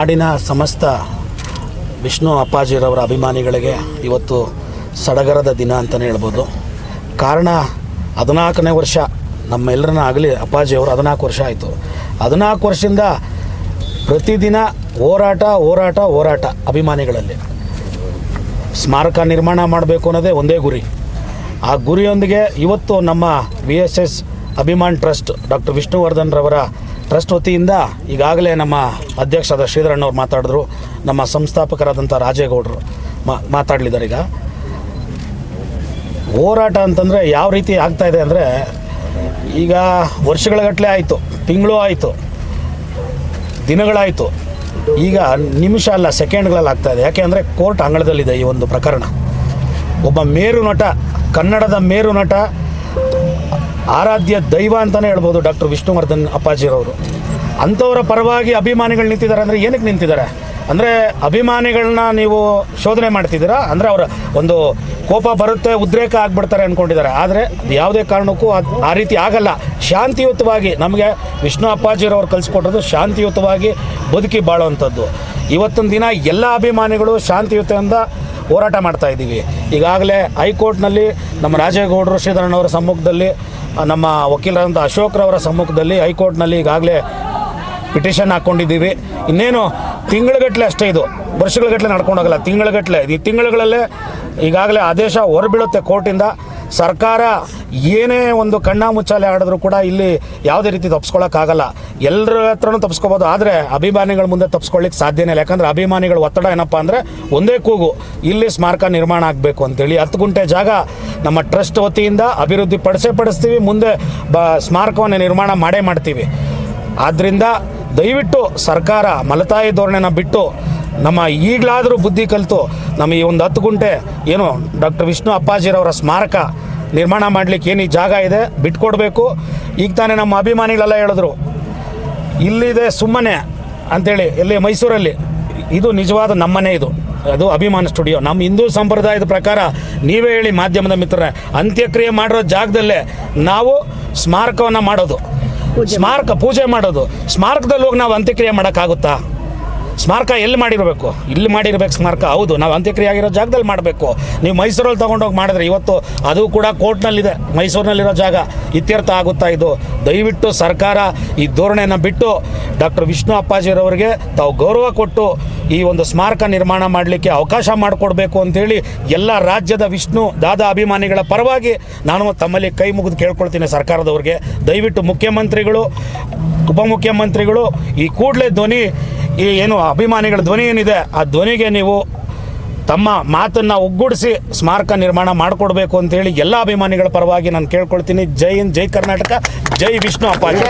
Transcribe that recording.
ನಾಡಿನ ಸಮಸ್ತ ವಿಷ್ಣು ಅಪ್ಪಾಜಿರವರ ಅಭಿಮಾನಿಗಳಿಗೆ ಇವತ್ತು ಸಡಗರದ ದಿನ ಅಂತಲೇ ಹೇಳ್ಬೋದು. ಕಾರಣ ಹದಿನಾಲ್ಕನೇ ವರ್ಷ ನಮ್ಮೆಲ್ಲರನ್ನ ಆಗಲಿ ಅಪ್ಪಾಜಿಯವರು ಹದಿನಾಲ್ಕು ವರ್ಷ ಆಯಿತು. ಹದಿನಾಲ್ಕು ವರ್ಷದಿಂದ ಪ್ರತಿದಿನ ಹೋರಾಟ ಹೋರಾಟ ಹೋರಾಟ ಅಭಿಮಾನಿಗಳಲ್ಲಿ. ಸ್ಮಾರಕ ನಿರ್ಮಾಣ ಮಾಡಬೇಕು ಅನ್ನೋದೇ ಒಂದೇ ಗುರಿ. ಆ ಗುರಿಯೊಂದಿಗೆ ಇವತ್ತು ನಮ್ಮ V S S Abhiman trust doctor Vishnuvardhan ರವರ ಟ್ರಸ್ಟ್ ವತಿಯಿಂದ ಈಗಾಗಲೇ ನಮ್ಮ ಅಧ್ಯಕ್ಷರಾದ ಶ್ರೀಧರಣ್ಣವ್ರು ಮಾತಾಡಿದ್ರು. ನಮ್ಮ ಸಂಸ್ಥಾಪಕರಾದಂಥ ರಾಜೇಗೌಡರು ಮಾತಾಡಲಿದ್ದಾರೆ ಈಗ. ಹೋರಾಟ ಅಂತಂದರೆ ಯಾವ ರೀತಿ ಆಗ್ತಾ ಇದೆ ಅಂದರೆ ಈಗ ವರ್ಷಗಳಗಟ್ಟಲೆ ಆಯಿತು, ತಿಂಗಳು ಆಯಿತು, ದಿನಗಳಾಯಿತು. ಈಗ ನಿಮಿಷ ಅಲ್ಲ, ಸೆಕೆಂಡ್ಗಳಲ್ಲಿ ಆಗ್ತಾ ಇದೆ. ಯಾಕೆ ಅಂದರೆ ಕೋರ್ಟ್ ಅಂಗಳದಲ್ಲಿದೆ ಈ ಒಂದು ಪ್ರಕರಣ. ಒಬ್ಬ ಮೇರು ನಟ, ಕನ್ನಡದ ಮೇರು ನಟ ಆರಾಧ್ಯ ದೈವ ಅಂತಲೇ ಹೇಳ್ಬೋದು ಡಾಕ್ಟರ್ ವಿಷ್ಣುವರ್ಧನ್ ಅಪ್ಪಾಜಿರವರು. ಅಂಥವರ ಪರವಾಗಿ ಅಭಿಮಾನಿಗಳು ನಿಂತಿದ್ದಾರೆ ಅಂದರೆ ಏನಕ್ಕೆ ನಿಂತಿದ್ದಾರೆ? ಅಂದರೆ ಅಭಿಮಾನಿಗಳನ್ನ ನೀವು ಶೋಧನೆ ಮಾಡ್ತಿದ್ದೀರಾ? ಅಂದರೆ ಅವರ ಒಂದು ಕೋಪ ಬರುತ್ತೆ, ಉದ್ರೇಕ ಆಗ್ಬಿಡ್ತಾರೆ ಅಂದ್ಕೊಂಡಿದ್ದಾರೆ ಆದರೆ ಯಾವುದೇ ಕಾರಣಕ್ಕೂ ಆ ರೀತಿ ಆಗಲ್ಲ. ಶಾಂತಿಯುತವಾಗಿ ನಮಗೆ ವಿಷ್ಣು ಅಪ್ಪಾಜಿರವರು ಕಲಿಸ್ಕೊಟ್ಟದ್ದು ಶಾಂತಿಯುತವಾಗಿ ಬದುಕಿ ಬಾಳುವಂಥದ್ದು. ಇವತ್ತಿನ ದಿನ ಎಲ್ಲ ಅಭಿಮಾನಿಗಳು ಶಾಂತಿಯುತದಿಂದ ಹೋರಾಟ ಮಾಡ್ತಾ ಇದ್ದೀವಿ. ಈಗಾಗಲೇ ಹೈಕೋರ್ಟ್ನಲ್ಲಿ ನಮ್ಮ ರಾಜೇಗೌಡರು ಶ್ರೀಧರಣ್ಣವರ ಸಮ್ಮುಖದಲ್ಲಿ ನಮ್ಮ ವಕೀಲರಾದಂಥ ಅಶೋಕ್ರವರ ಸಮ್ಮುಖದಲ್ಲಿ ಹೈಕೋರ್ಟ್ನಲ್ಲಿ ಈಗಾಗಲೇ ಪಿಟಿಷನ್ ಹಾಕ್ಕೊಂಡಿದ್ದೀವಿ. ಇನ್ನೇನು ತಿಂಗಳುಗಟ್ಟಲೆ ಅಷ್ಟೇ ಇದು. ವರ್ಷಗಳಗಟ್ಟಲೆ ನಡ್ಕೊಂಡೋಗಲ್ಲ ತಿಂಗಳುಗಟ್ಟಲೆ ಈ ತಿಂಗಳುಗಳಲ್ಲೇ ಈಗಾಗಲೇ ಆದೇಶ ಹೊರಬೀಳುತ್ತೆ ಕೋರ್ಟಿಂದ. ಸರ್ಕಾರ ಏನೇ ಒಂದು ಕಣ್ಣ ಮುಚ್ಚಾಲೆ ಆಡಿದ್ರು ಕೂಡ ಇಲ್ಲಿ ಯಾವುದೇ ರೀತಿ ತಪ್ಪಿಸ್ಕೊಳ್ಳೋಕ್ಕಾಗಲ್ಲ ಎಲ್ಲರ ಹತ್ರನೂ ತಪ್ಪಿಸ್ಕೋಬೋದು ಆದರೆ ಅಭಿಮಾನಿಗಳ ಮುಂದೆ ತಪ್ಸ್ಕೊಳ್ಲಿಕ್ಕೆ ಸಾಧ್ಯನೇ ಇಲ್ಲ. ಯಾಕಂದರೆ ಅಭಿಮಾನಿಗಳ ಒತ್ತಡ ಏನಪ್ಪ ಅಂದರೆ ಒಂದೇ ಕೂಗು. ಇಲ್ಲಿ ಸ್ಮಾರಕ ನಿರ್ಮಾಣ ಆಗಬೇಕು ಅಂತೇಳಿ ಹತ್ತು ಗುಂಟೆ ಜಾಗ ನಮ್ಮ ಟ್ರಸ್ಟ್ ವತಿಯಿಂದ ಅಭಿವೃದ್ಧಿ ಪಡಿಸೇ ಪಡಿಸ್ತೀವಿ. ಮುಂದೆ ಬ ಸ್ಮಾರಕವನ್ನು ನಿರ್ಮಾಣ ಮಾಡೇ ಮಾಡ್ತೀವಿ. ಆದ್ದರಿಂದ ದಯವಿಟ್ಟು ಸರ್ಕಾರ ಮಲತಾಯಿ ಧೋರಣೆನ ಬಿಟ್ಟು ನಮ್ಮ ಈಗಲಾದರೂ ಬುದ್ಧಿ ಕಲಿತು ನಮ್ಮ ಈ ಒಂದು ಹತ್ತು ಗುಂಟೆ ಏನು ಡಾಕ್ಟರ್ ವಿಷ್ಣು ಅಪ್ಪಾಜಿರವರ ಸ್ಮಾರಕ ನಿರ್ಮಾಣ ಮಾಡಲಿಕ್ಕೆ ಏನು ಈ ಜಾಗ ಇದೆ ಬಿಟ್ಕೊಡ್ಬೇಕು. ಈಗ ತಾನೇ ನಮ್ಮ ಅಭಿಮಾನಿಗಳೆಲ್ಲ ಹೇಳಿದ್ರು ಇಲ್ಲಿದೆ ಸುಮ್ಮನೆ ಅಂಥೇಳಿ ಎಲ್ಲಿ ಮೈಸೂರಲ್ಲಿ ಇದು ನಿಜವಾದ ನಮ್ಮನೆ ಇದು ಅದು ಅಭಿಮಾನ ಸ್ಟುಡಿಯೋ. ನಮ್ಮ ಹಿಂದೂ ಸಂಪ್ರದಾಯದ ಪ್ರಕಾರ ನೀವೇ ಹೇಳಿ ಮಾಧ್ಯಮದ ಮಿತ್ರರೇ ಅಂತ್ಯಕ್ರಿಯೆ ಮಾಡಿರೋ ಜಾಗದಲ್ಲೇ ನಾವು ಸ್ಮಾರಕವನ್ನು ಮಾಡೋದು. ಸ್ಮಾರಕ ಪೂಜೆ ಮಾಡೋದು. ಸ್ಮಾರಕದಲ್ಲಿ ಹೋಗಿ ನಾವು ಅಂತ್ಯಕ್ರಿಯೆ ಮಾಡೋಕ್ಕಾಗುತ್ತಾ? ಸ್ಮಾರಕ ಎಲ್ಲಿ ಮಾಡಿರಬೇಕು? ಇಲ್ಲಿ ಮಾಡಿರ್ಬೇಕು ಸ್ಮಾರಕ? ಹೌದು, ನಾವು ಅಂತ್ಯಕ್ರಿಯೆ ಆಗಿರೋ ಜಾಗದಲ್ಲಿ ಮಾಡಬೇಕು. ನೀವು ಮೈಸೂರಲ್ಲಿ ತೊಗೊಂಡೋಗಿ ಮಾಡಿದ್ರೆ ಇವತ್ತು ಅದು ಕೂಡ ಕೋರ್ಟ್ನಲ್ಲಿದೆ, ಮೈಸೂರಿನಲ್ಲಿರೋ ಜಾಗ. ಇತ್ಯರ್ಥ ಆಗುತ್ತಾ ಇದು? ದಯವಿಟ್ಟು ಸರ್ಕಾರ ಈ ಧೋರಣೆಯನ್ನು ಬಿಟ್ಟು ಡಾಕ್ಟರ್ ವಿಷ್ಣು ಅಪ್ಪಾಜಿರವರಿಗೆ ತಾವು ಗೌರವ ಕೊಟ್ಟು ಈ ಒಂದು ಸ್ಮಾರಕ ನಿರ್ಮಾಣ ಮಾಡಲಿಕ್ಕೆ ಅವಕಾಶ ಮಾಡಿಕೊಡ್ಬೇಕು ಅಂತೇಳಿ ಎಲ್ಲ ರಾಜ್ಯದ ವಿಷ್ಣು, ದಾದಾ ಅಭಿಮಾನಿಗಳ ಪರವಾಗಿ ನಾನು ತಮ್ಮಲ್ಲಿ ಕೈ ಮುಗಿದು ಕೇಳ್ಕೊಳ್ತೀನಿ ಸರ್ಕಾರದವ್ರಿಗೆ. ದಯವಿಟ್ಟು ಮುಖ್ಯಮಂತ್ರಿಗಳು, ಉಪಮುಖ್ಯಮಂತ್ರಿಗಳು, ಈ ಕೂಡಲೇ ಧ್ವನಿ ಈ ಏನು ಅಭಿಮಾನಿಗಳ ಧ್ವನಿ ಏನಿದೆ, ಆ ಧ್ವನಿಗೆ ನೀವು ತಮ್ಮ ಮಾತನ್ನು ಒಗ್ಗೂಡಿಸಿ ಸ್ಮಾರಕ ನಿರ್ಮಾಣ ಮಾಡಿಕೊಡ್ಬೇಕು ಅಂತೇಳಿ ಎಲ್ಲ ಅಭಿಮಾನಿಗಳ ಪರವಾಗಿ ನಾನು ಕೇಳ್ಕೊಳ್ತೀನಿ. ಜೈ ಹಿಂದ್, ಜೈ ಕರ್ನಾಟಕ, ಜೈ ವಿಷ್ಣು ಅಪ್ಪಾಜಿ.